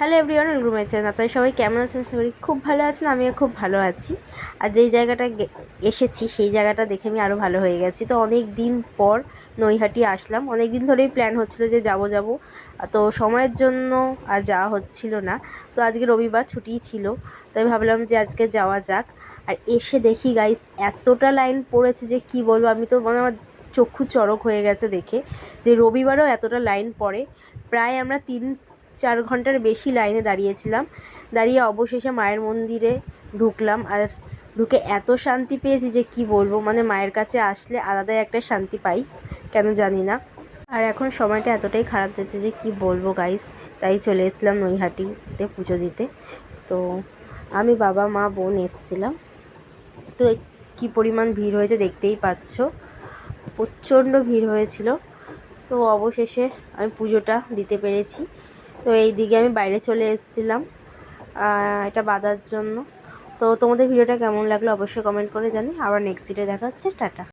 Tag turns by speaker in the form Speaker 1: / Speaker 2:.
Speaker 1: Hello everyone welcome channel আপনারা সবাই কেমন আছেন? সবাই খুব ভালো আছেন, আমিও খুব ভালো আছি। আর যেই জায়গাটা এসেছি, সেই জায়গাটা দেখে আমি আরও ভালো হয়ে গেছি। তো অনেক দিন পর নৈহাটি আসলাম। অনেক দিন ধরেই প্ল্যান হচ্ছিল যে যাব যাব। তো সময়ের জন্য আর যাওয়া হচ্ছিল না। তো আজকে রবিবার ছুটিই ছিল। তাই ভাবলাম যে আজকে যাওয়া যাক। আর এসে দেখি গাইস এতটা লাইন পড়েছে যে কি বলব? আমি তো মানে আমার চক্ষু চড়ক হয়ে গেছে দেখে। যে রবিবারও এতটা লাইন পড়ে। প্রায় আমরা তিন চার ঘণ্টার বেশি লাইনে দাঁড়িয়েছিলাম। দাঁড়িয়ে অবশেষে মায়ের মন্দিরে ঢুকলাম আর ঢুকে এত শান্তি পেয়েছি যে কি বলব মানে মায়ের কাছে আসলে আলাদাই একটা শান্তি পাই, কেন জানি না। আর এখন সময়টা এতটাই খারাপ যাচ্ছে যে কি বলব গাইস তাই চলে এসলাম নৈহাটিতে পুজো দিতে। তো আমি বাবা, মা, বোন এসেছিলাম। তো কি পরিমাণ ভিড় হয়েছে দেখতেই পাচ্ছ, প্রচণ্ড ভিড় হয়েছিল। তো অবশেষে আমি পুজোটা দিতে পেরেছি। তো এই দিকে আমি বাইরে চলে এসেছিলাম এটা বাঁধার জন্য। তো তোমাদের ভিডিওটা কেমন লাগল অবশ্যই কমেন্ট করে জানি আবার নেক্সট ভিডিও দেখা হচ্ছে টাটা।